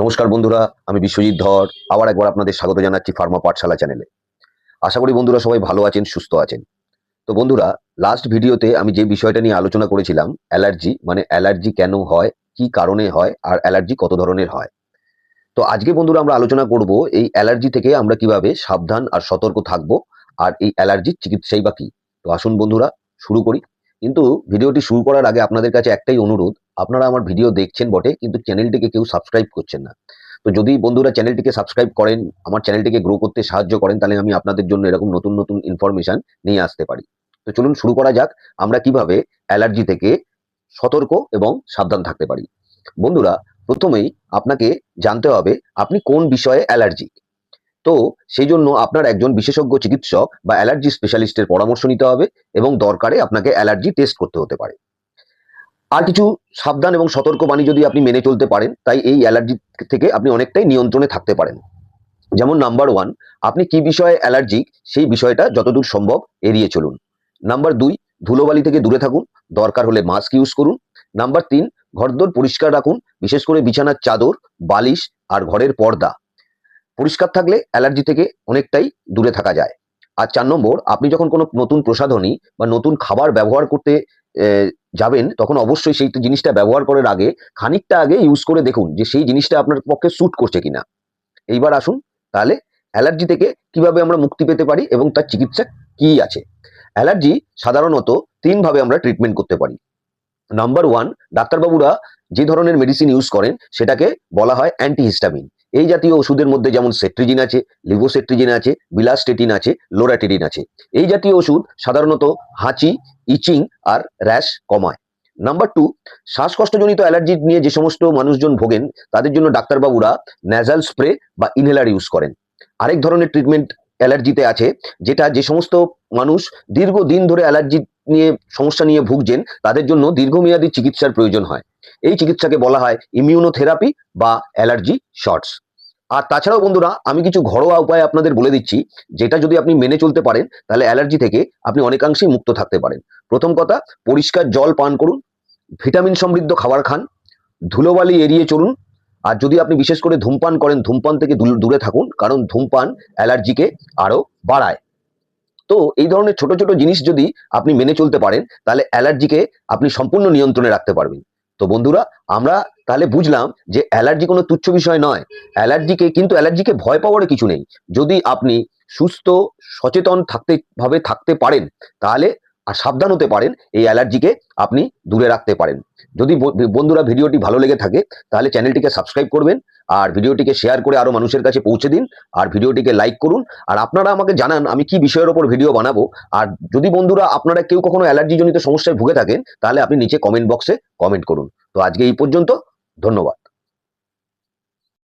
নমস্কার বন্ধুরা, আমি বিশ্বজিৎ ধর। আবার একবার আপনাদের স্বাগত জানাচ্ছি ফার্মা পাঠশালা চ্যানেলে। আশা করি বন্ধুরা সবাই ভালো আছেন, সুস্থ আছেন। তো বন্ধুরা লাস্ট ভিডিওতে আমি যে বিষয়টা নিয়ে আলোচনা করেছিলাম, অ্যালার্জি মানে অ্যালার্জি কেন হয়, কি কারণে হয়, আর অ্যালার্জি কত ধরনের হয়। তো আজকে বন্ধুরা আমরা আলোচনা করব, এই অ্যালার্জি থেকে আমরা কীভাবে সাবধান আর সতর্ক থাকব, আর এই অ্যালার্জির চিকিৎসাই বা কি। তো আসুন বন্ধুরা, শুরু করি। কিন্তু ভিডিওটি শুরু করার আগে আপনাদের কাছে একটাই অনুরোধ আপনারা আমার ভিডিও দেখছেন বটে, কিন্তু চ্যানেলটিকে কেউ সাবস্ক্রাইব করছেন না। তো যদি বন্ধুরা চ্যানেলটিকে সাবস্ক্রাইব করেন, আমার চ্যানেলটিকে গ্রো করতে সাহায্য করেন, তাহলে আমি আপনাদের জন্য এরকম নতুন নতুন ইনফরমেশন নিয়ে আসতে পারি। তো চলুন শুরু করা যাক, আমরা কীভাবে অ্যালার্জি থেকে সতর্ক এবং সাবধান থাকতে পারি। বন্ধুরা, প্রথমেই আপনাকে জানতে হবে, আপনি কোন বিষয়ে অ্যালার্জি তো সেই জন্য আপনার একজন বিশেষজ্ঞ চিকিৎসক বা অ্যালার্জি স্পেশালিস্টের পরামর্শ নিতে হবে এবং দরকারে আপনাকে অ্যালার্জি টেস্ট করতে হতে পারে। আর কিছু সাবধান এবং সতর্ক বাণী যদি আপনি মেনে চলতে পারেন, তাই এই অ্যালার্জি থেকে আপনি অনেকটাই নিয়ন্ত্রণে থাকতে পারেন। যেমন নাম্বার ওয়ান আপনি কি বিষয়ে অ্যালার্জিক, সেই বিষয়টা যতদূর সম্ভব এড়িয়ে চলুন। নাম্বার দুই, ধুলোবালি থেকে দূরে থাকুন, দরকার হলে মাস্ক ইউজ করুন। নাম্বার তিন, ঘরদোর পরিষ্কার রাখুন, বিশেষ করে বিছানার চাদর, বালিশ আর ঘরের পর্দা। পরিষ্কার থাকলে অ্যালার্জি থেকে অনেকটাই দূরে থাকা যায়। আর চার নম্বর, আপনি যখন কোনো নতুন প্রসাধনী বা নতুন খাবার ব্যবহার করতে যাবেন, তখন অবশ্যই সেই জিনিসটা ব্যবহার করার আগে খানিকটা আগে ইউজ করে দেখুন যে সেই জিনিসটা আপনার পক্ষে স্যুট করছে কিনা। এইবার আসুন, তাহলে অ্যালার্জি থেকে কীভাবে আমরা মুক্তি পেতে পারি এবং তার চিকিৎসা কি আছে? অ্যালার্জি সাধারণত তিনভাবে আমরা ট্রিটমেন্ট করতে পারি। নাম্বার ওয়ান ডাক্তারবাবুরা যে ধরনের মেডিসিন ইউজ করেন, সেটাকে বলা হয় অ্যান্টিহিস্টামিন এই জাতীয় ওষুধের মধ্যে যেমন সেট্রিজিন আছে, লিভোসেট্রিজিন আছে, বিলাস্টেটিন আছে লোরাটেডিন আছে। এই জাতীয় ওষুধ সাধারণত হাঁচি, ইচিং আর র্যাশ কমায়। নাম্বার টু, শ্বাসকষ্টজনিত অ্যালার্জি নিয়ে যে সমস্ত মানুষজন ভোগেন, তাদের জন্য ডাক্তারবাবুরা ন্যাজাল স্প্রে বা ইনহেলার ইউজ করেন। আরেক ধরনের ট্রিটমেন্ট অ্যালার্জিতে আছে, যেটা যে সমস্ত মানুষ দীর্ঘদিন ধরে অ্যালার্জি নিয়ে সমস্যা নিয়ে ভুগছেন, তাদের জন্য দীর্ঘমেয়াদী চিকিৎসার প্রয়োজন হয়। এই চিকিৎসাকে বলা হয় ইমিউনোথেরাপি বা অ্যালার্জি শর্টস আর তাছাড়াও বন্ধুরা, আমি কিছু ঘরোয়া উপায় আপনাদের বলে দিচ্ছি, যেটা যদি আপনি মেনে চলতে পারেন, তাহলে অ্যালার্জি থেকে আপনি অনেকাংশেই মুক্ত থাকতে পারেন। প্রথম কথা, পরিষ্কার জল পান করুন ভিটামিন সমৃদ্ধ খাবার খান, ধুলোবালি এড়িয়ে চলুন, আর যদি আপনি বিশেষ করে ধূমপান করেন, ধূমপান থেকে দূরে থাকুন, কারণ ধূমপান অ্যালার্জিকে আরও বাড়ায়। তো এই ধরনের ছোট ছোট জিনিস যদি আপনি মেনে চলতে পারেন, তাহলে অ্যালার্জিকে আপনি সম্পূর্ণ নিয়ন্ত্রণে রাখতে পারবেন। তো বন্ধুরা, আমরা তাহলে বুঝলাম যে অ্যালার্জি কোনো তুচ্ছ বিষয় নয়। অ্যালার্জিকে কিন্তু অ্যালার্জিকে ভয় পাওয়ার কিছু নেই। যদি আপনি সুস্থ, সচেতন থাকতে, ভাবে থাকতে পারেন, তাহলে আর সাবধান হতে পারেন, এই অ্যালার্জিকে আপনি দূরে রাখতে পারেন। যদি বন্ধুরা ভিডিওটি ভালো লেগে থাকে, তাহলে চ্যানেলটিকে সাবস্ক্রাইব করবেন আর ভিডিওটিকে শেয়ার করে আরও মানুষের কাছে পৌঁছে দিন আর ভিডিওটিকে লাইক করুন। আর আপনারা আমাকে জানান, আমি কি বিষয়ের ওপর ভিডিও বানাবো? আর যদি বন্ধুরা আপনারা কেউ কখনো অ্যালার্জিজনিত সমস্যায় ভুগে থাকেন, তাহলে আপনি নিচে কমেন্ট বক্সে কমেন্ট করুন। তো আজকে এই পর্যন্ত, ধন্যবাদ।